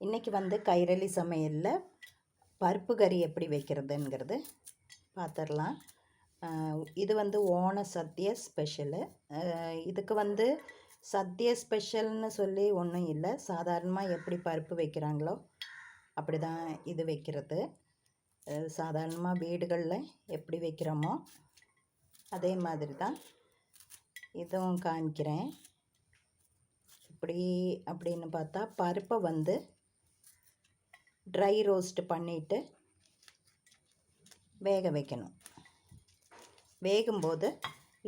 இன்றைக்கி வந்து கைரளி சமையலில் பருப்பு கறி எப்படி வைக்கிறதுங்கிறது பார்த்துடலாம் இது வந்து ஓண சத்ய ஸ்பெஷலு இதுக்கு வந்து சத்ய ஸ்பெஷல்னு சொல்லி ஒன்றும் இல்லை. சாதாரணமாக எப்படி பருப்பு வைக்கிறாங்களோ அப்படி தான் இது வைக்கிறது. சாதாரணமாக வீடுகளில் எப்படி வைக்கிறோமோ அதே மாதிரி தான் இதுவும் காமிக்கிறேன் இப்படி அப்படின்னு பார்த்தா பருப்பை வந்து ட்ரை ரோஸ்ட் பண்ணிவிட்டு வேக வைக்கணும். வேகும்போது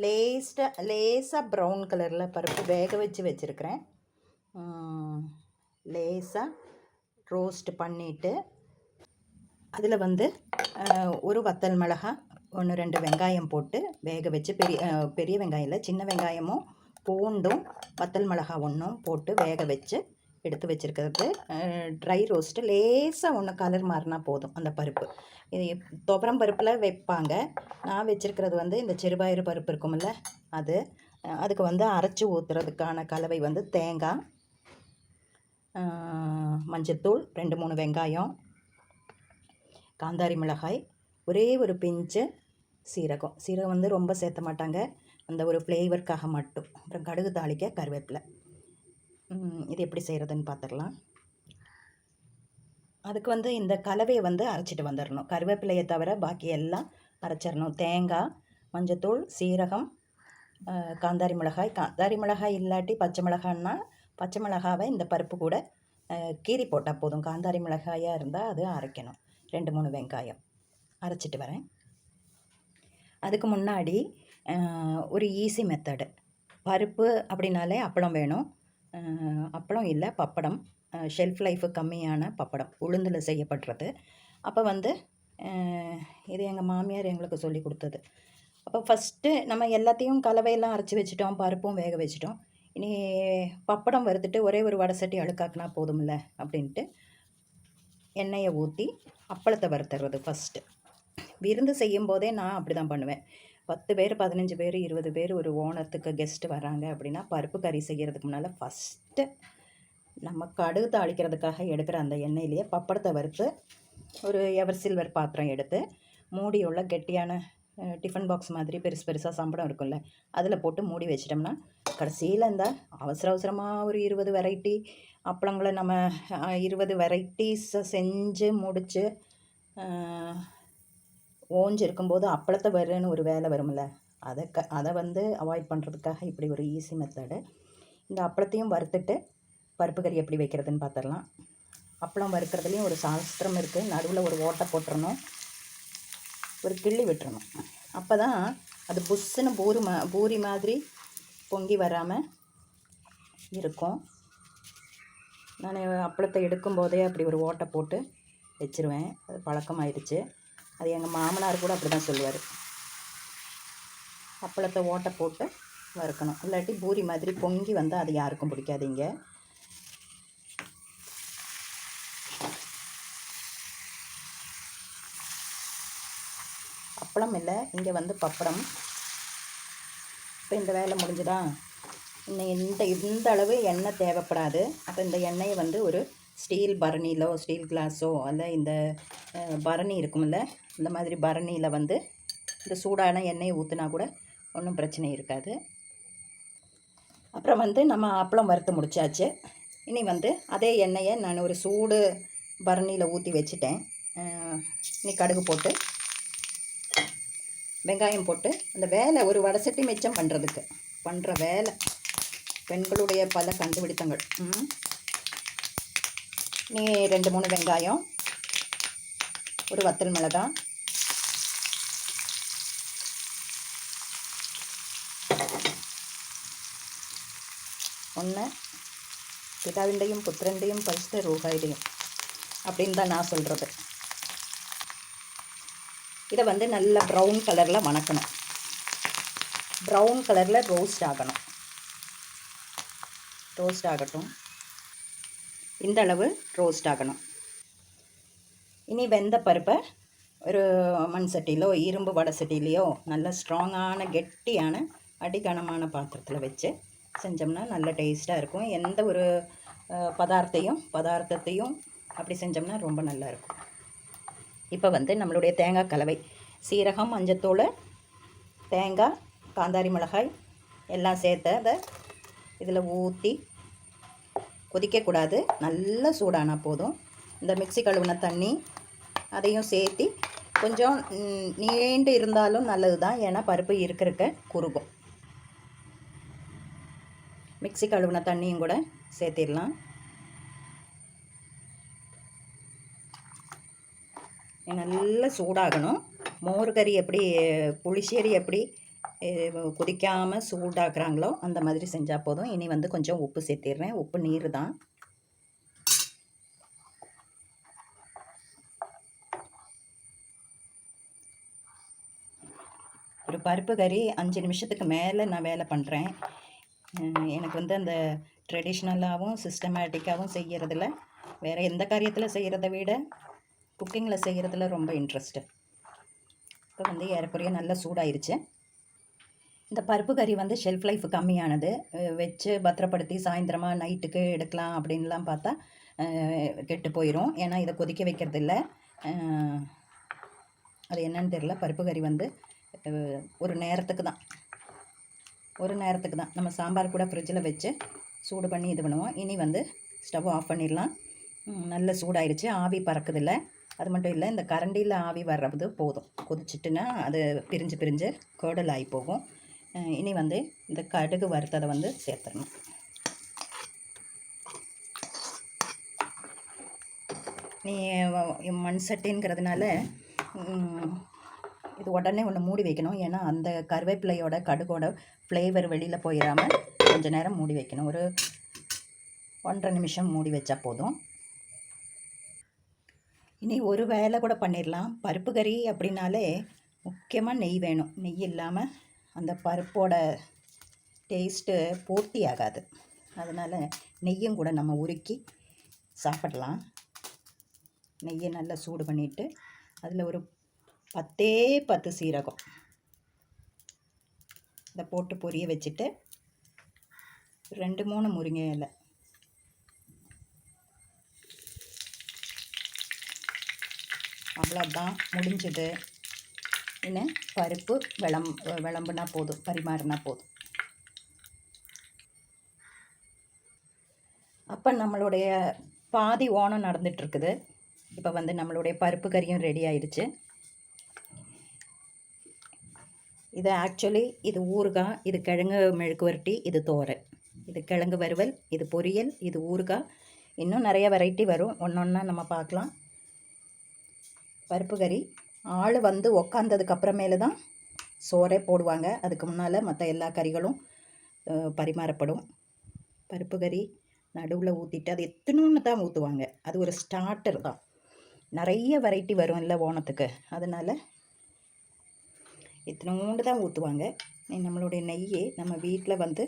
லேஸ்ட்டாக லேசாக ப்ரௌன் கலரில் பருப்பு வேக வச்சு வச்சுருக்கிறேன். லேசாக ரோஸ்ட் பண்ணிவிட்டு அதில் வந்து ஒரு வத்தல் மிளகா ஒன்று ரெண்டு வெங்காயம் போட்டு வேக வச்சு பெரிய பெரிய வெங்காயம் இல்லை சின்ன வெங்காயமும் பூண்டும் வத்தல் மிளகா ஒன்றும் போட்டு வேக வச்சு எடுத்து வச்சுருக்கிறது. ட்ரை ரோஸ்ட்டு லேசாக ஒன்று கலர் மாறினா போதும் அந்த பருப்பு. இது துவரம் பருப்பில் வைப்பாங்க. நான் வச்சுருக்கிறது வந்து இந்த சிறுபயிறு பருப்பு இருக்கும்ல அது. அதுக்கு வந்து அரைச்சி ஊற்றுறதுக்கான கலவை வந்து தேங்காய் மஞ்சத்தூள் ரெண்டு மூணு வெங்காயம் காந்தாரி மிளகாய் ஒரே ஒரு பிஞ்சு சீரகம். சீரகம் வந்து ரொம்ப சேர்த்த மாட்டாங்க. அந்த ஒரு ஃப்ளேவருக்காக மட்டும். அப்புறம் கடுகு தாளிக்க கருவேப்பிலை. இது எப்படி செய்கிறதுன்னு பார்த்துக்கலாம் அதுக்கு வந்து இந்த கலவையை வந்து அரைச்சிட்டு வந்துடணும் கருவேப்பிலையை தவிர பாக்கி எல்லாம் அரைச்சிடணும் தேங்காய் மஞ்சத்தூள் சீரகம் காந்தாரி மிளகாய். காந்தாரி மிளகாய் இல்லாட்டி பச்சை மிளகான்னா பச்சை மிளகாவை இந்த பருப்பு கூட கீறி போட்டால் போதும். காந்தாரி மிளகாயாக இருந்தால் அது அரைக்கணும். ரெண்டு மூணு வெங்காயம் அரைச்சிட்டு வரேன். அதுக்கு முன்னாடி ஒரு ஈஸி மெத்தடு பருப்பு அப்படின்னாலே அப்பளம் வேணும். அப்பளம் இல்லை பப்படம். ஷெல்ஃப் லைஃபு கம்மியான பப்படம் உளுந்தில் செய்யப்படுறது. அப்போ வந்து இது எங்கள் மாமியார் எங்களுக்கு சொல்லி கொடுத்தது. அப்போ ஃபஸ்ட்டு நம்ம எல்லாத்தையும் கலவையெல்லாம் அரைச்சி வச்சிட்டோம் பருப்பும் வேக வச்சிட்டோம். இனி பப்படம் வறுத்துட்டு ஒரே ஒரு வடை சட்டி அழுக்காக்குனா போதும்ல அப்படின்ட்டு எண்ணெயை ஊற்றி அப்பளத்தை வறுத்துறது ஃபஸ்ட்டு விருந்து செய்யும் போதே நான் அப்படி தான் பண்ணுவேன். பத்து பேர் பதினஞ்சு பேர் இருபது பேர் ஒரு ஓணத்துக்கு கெஸ்ட் வராங்க அப்படின்னா பருப்பு கறி செய்கிறதுக்கு முன்னால் ஃபஸ்ட்டு நம்ம கடுகு தாளிக்கிறதுக்காக எடுக்கிற அந்த எண்ணெயிலேயே பப்படத்தை வறுத்து ஒரு எவர் சில்வர் பாத்திரம் எடுத்து மூடியுள்ள கெட்டியான டிஃபன் பாக்ஸ் மாதிரி பெருசு பெருசாக சம்பளம் இருக்கும்ல அதில் போட்டு மூடி வச்சிட்டோம்னா கடைசியில் இந்த அவசர அவசரமாக ஒரு இருபது வெரைட்டி அப்பளங்களை நம்ம இருபது வெரைட்டிஸை செஞ்சு முடித்து ஓஞ்சு இருக்கும்போது அப்பளத்தை வருன்னு ஒரு வேலை வரும்ல. அதை க அதை வந்து அவாய்ட் பண்ணுறதுக்காக இப்படி ஒரு ஈஸி மெத்தடு இந்த அப்பளத்தையும் வறுத்துட்டு பருப்பு கறி எப்படி வைக்கிறதுன்னு பார்த்துடலாம் அப்பளம் வறுக்கிறதுலையும் ஒரு சாஸ்திரம் இருக்குது நடுவில் ஒரு ஓட்டை போட்டுறணும். ஒரு கிள்ளி விட்டுறணும். அப்போ தான் அது புஷ்ஷுன்னு பூரி மா பூரி மாதிரி பொங்கி வராமல் இருக்கும். நான் அப்பளத்தை எடுக்கும்போதே அப்படி ஒரு ஓட்டை போட்டு வச்சிருவேன். அது பழக்கமாயிடுச்சு அது எங்கள் மாமனார் கூட அப்படி தான் சொல்லுவார். அப்பளத்தை ஓட்டை போட்டு வறுக்கணும். இல்லாட்டி பூரி மாதிரி பொங்கி வந்தால் அது யாருக்கும் பிடிக்காதீங்க அப்பளம் இல்லை இங்கே வந்து பப்படம். இப்போ இந்த வேலை முடிஞ்சுதா? இன்னும் இந்த இந்த அளவு எண்ணெய் தேவைப்படாது. அப்போ இந்த எண்ணெயை வந்து ஒரு ஸ்டீல் பரணியிலோ ஸ்டீல் கிளாஸோ அல்ல இந்த பரணி இருக்கும்ல இந்த மாதிரி பரணியில் வந்து இந்த சூடான எண்ணெயை ஊற்றினா கூட ஒன்றும் பிரச்சனை இருக்காது. அப்புறம் வந்து நம்ம அப்பளம் வறுத்து முடிச்சாச்சு. இனி வந்து அதே எண்ணெயை நான் ஒரு சூடு பரணியில் ஊற்றி வச்சுட்டேன். நீ இனி கடுகு போட்டு வெங்காயம் போட்டு அந்த வேலை ஒரு வடசட்டி மிச்சம் பண்ணுறதுக்கு பண்ணுற வேலை. பெண்களுடைய பல கண்டுபிடித்தங்கள். நீ ரெண்டு மூணு வெங்காயம் ஒரு வத்தல் மிளகாய் ஒன்று பிதாவிண்டையும் புத்திரண்டையும் பரிசுத்த ரூபாயுடையும் அப்படின்னு தான் நான் சொல்கிறது இதை வந்து நல்ல ப்ரௌன் கலரில் வணக்கணும். ப்ரௌன் கலரில் ரோஸ்ட் ஆகணும். ரோஸ்ட் ஆகட்டும். இந்த அளவு ரோஸ்ட் ஆகணும். இனி வெந்த பருப்பை ஒரு மண் சட்டியிலோ இரும்பு வடை சட்டியிலையோ நல்ல ஸ்ட்ராங்கான கெட்டியான அடிகனமான பாத்திரத்தில் வச்சு செஞ்சோம்னா நல்ல டேஸ்ட்டாக இருக்கும். எந்த ஒரு பதார்த்தையும் பதார்த்தத்தையும் அப்படி செஞ்சோம்னா ரொம்ப நல்லா இருக்கும். இப்போ வந்து நம்மளுடைய தேங்காய் கலவை. சீரகம் மஞ்சத்தூள் தேங்காய் காந்தாரி மிளகாய் எல்லாம் சேர்த்து அதை இதில் ஊற்றி கொதிக்கக்கூடாது நல்லா சூடானா போதும். இந்த மிக்ஸி கழுவுன தண்ணி அதையும் சேர்த்தி கொஞ்சம் நீண்டு இருந்தாலும் நல்லது தான் ஏன்னா பருப்பு இருக்க இருக்க குறுகும். மிக்சி கழுவுன தண்ணியும் கூட சேர்த்திடலாம். நல்லா சூடாகணும். மோர் கறி எப்படி புளிச்சேரி எப்படி கொதிக்காமல் சூடாக்குறாங்களோ அந்த மாதிரி செஞ்சால் போதும். இனி வந்து கொஞ்சம் உப்பு சேர்த்திடுறேன். உப்பு நீர் தான். ஒரு பருப்பு கறி அஞ்சு நிமிஷத்துக்கு மேலே நான் வேலை பண்ணுறேன் எனக்கு வந்து அந்த ட்ரெடிஷ்னலாகவும் சிஸ்டமேட்டிக்காகவும் செய்கிறதுல வேறு எந்த காரியத்தில் செய்கிறத விட குக்கிங்கில் செய்கிறதுல ரொம்ப இன்ட்ரெஸ்ட்டு இப்போ வந்து ஏறக்குறைய நல்லா சூடாயிருச்சு. இந்த பருப்பு கறி வந்து ஷெல்ஃப் லைஃப் கம்மியானது. வச்சு பத்திரப்படுத்தி சாயந்தரமாக நைட்டுக்கு எடுக்கலாம் அப்படின்லாம் பார்த்தா கெட்டு போயிடும் ஏன்னா இதை கொதிக்க வைக்கிறது இல்லை அது என்னன்னு தெரியல. பருப்பு கறி வந்து ஒரு நேரத்துக்கு தான். ஒரு நேரத்துக்கு தான். நம்ம சாம்பார் கூட ஃப்ரிட்ஜில் வச்சு சூடு பண்ணி இது பண்ணுவோம். இனி வந்து ஸ்டவ் ஆஃப் பண்ணிடலாம். நல்ல சூடாயிருச்சு. ஆவி பறக்குதில்ல. அது மட்டும் இல்லை இந்த கரண்டியில் ஆவி வர்றது போதும். கொதிச்சிட்டுன்னா அது பிரிஞ்சு பிரிஞ்சு கேர்டல் ஆகி போகும் இனி வந்து இந்த கடுகு வறுத்ததை வந்து சேர்த்துடணும். நீ மண் சட்டிங்கிறதுனால இது உடனே ஒன்று மூடி வைக்கணும். ஏன்னா அந்த கருவேப்பிலையோட கடுகோட ஃப்ளேவர் வெளியில் போயிடாமல் கொஞ்சம் நேரம் மூடி வைக்கணும். ஒரு ஒன்றரை நிமிஷம் மூடி வச்சா போதும். இனி ஒரு வேலை கூட பண்ணிடலாம் பருப்பு கறி அப்படின்னாலே முக்கியமாக நெய் வேணும். நெய் இல்லாமல் அந்த பருப்போட டேஸ்ட்டு பூர்த்தி ஆகாது. அதனால் நெய்யும் கூட நம்ம உருக்கி சாப்பிடலாம். நெய்யை நல்லா சூடு பண்ணிவிட்டு அதில் ஒரு பத்தே பத்து சீரகம். இதை போட்டு பொரிய வச்சுட்டு ரெண்டு மூணு முருங்கை இலை. அவ்வளோதான் முடிஞ்சது. இன்னும் பருப்பு விளம் விளம்புனா போதும் பரிமாறினா போதும். அப்போ நம்மளுடைய பாதி ஓணம் நடந்துகிட்ருக்குது இப்போ வந்து நம்மளுடைய பருப்பு கறியும் ரெடி ஆயிடுச்சு. இது ஆக்சுவலி இது ஊறுகாய் இது கிழங்கு மெழுக்கு வரட்டி இது தோரன் இது கிழங்கு வறுவல் இது பொரியல் இது ஊறுகாய். இன்னும் நிறைய வெரைட்டி வரும். ஒன்று ஒன்றா நம்ம பார்க்கலாம். பருப்பு கறி. ஆள் வந்து உக்காந்ததுக்கு அப்புறமேல தான் சோறே போடுவாங்க. அதுக்கு முன்னால் மற்ற எல்லா கறிகளும் பரிமாறப்படும். பருப்பு கறி நடுவில் ஊற்றிட்டு அது எத்தனோன்னு தான் ஊற்றுவாங்க அது ஒரு ஸ்டார்டர் தான். நிறைய வெரைட்டி வரும் இல்லை ஓணத்துக்கு. அதனால் இத்தினோண்டு தான் ஊற்றுவாங்க. நம்மளுடைய நெய்யை நம்ம வீட்டில் வந்து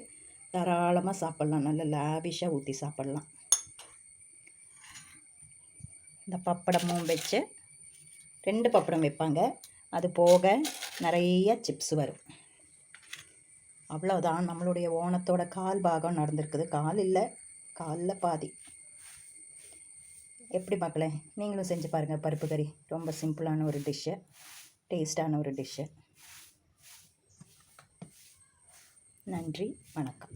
தாராளமாக சாப்பிட்லாம். நல்ல லாவிஷாக ஊற்றி சாப்பிட்லாம். இந்த பப்படமும் வச்சு ரெண்டு பப்படம் வைப்பாங்க. அது போக நிறைய சிப்ஸ் வரும். அவ்வளோதான் நம்மளுடைய ஓணத்தோட கால் பாகம் நடந்திருக்குது. கால் இல்லை காலில் பாதி. எப்படி மக்களே? நீங்களும் செஞ்சு பாருங்கள் பருப்பு கறி. ரொம்ப சிம்பிளான ஒரு டிஷ்ஷு டேஸ்டான ஒரு டிஷ்ஷு. நன்றி வணக்கம்.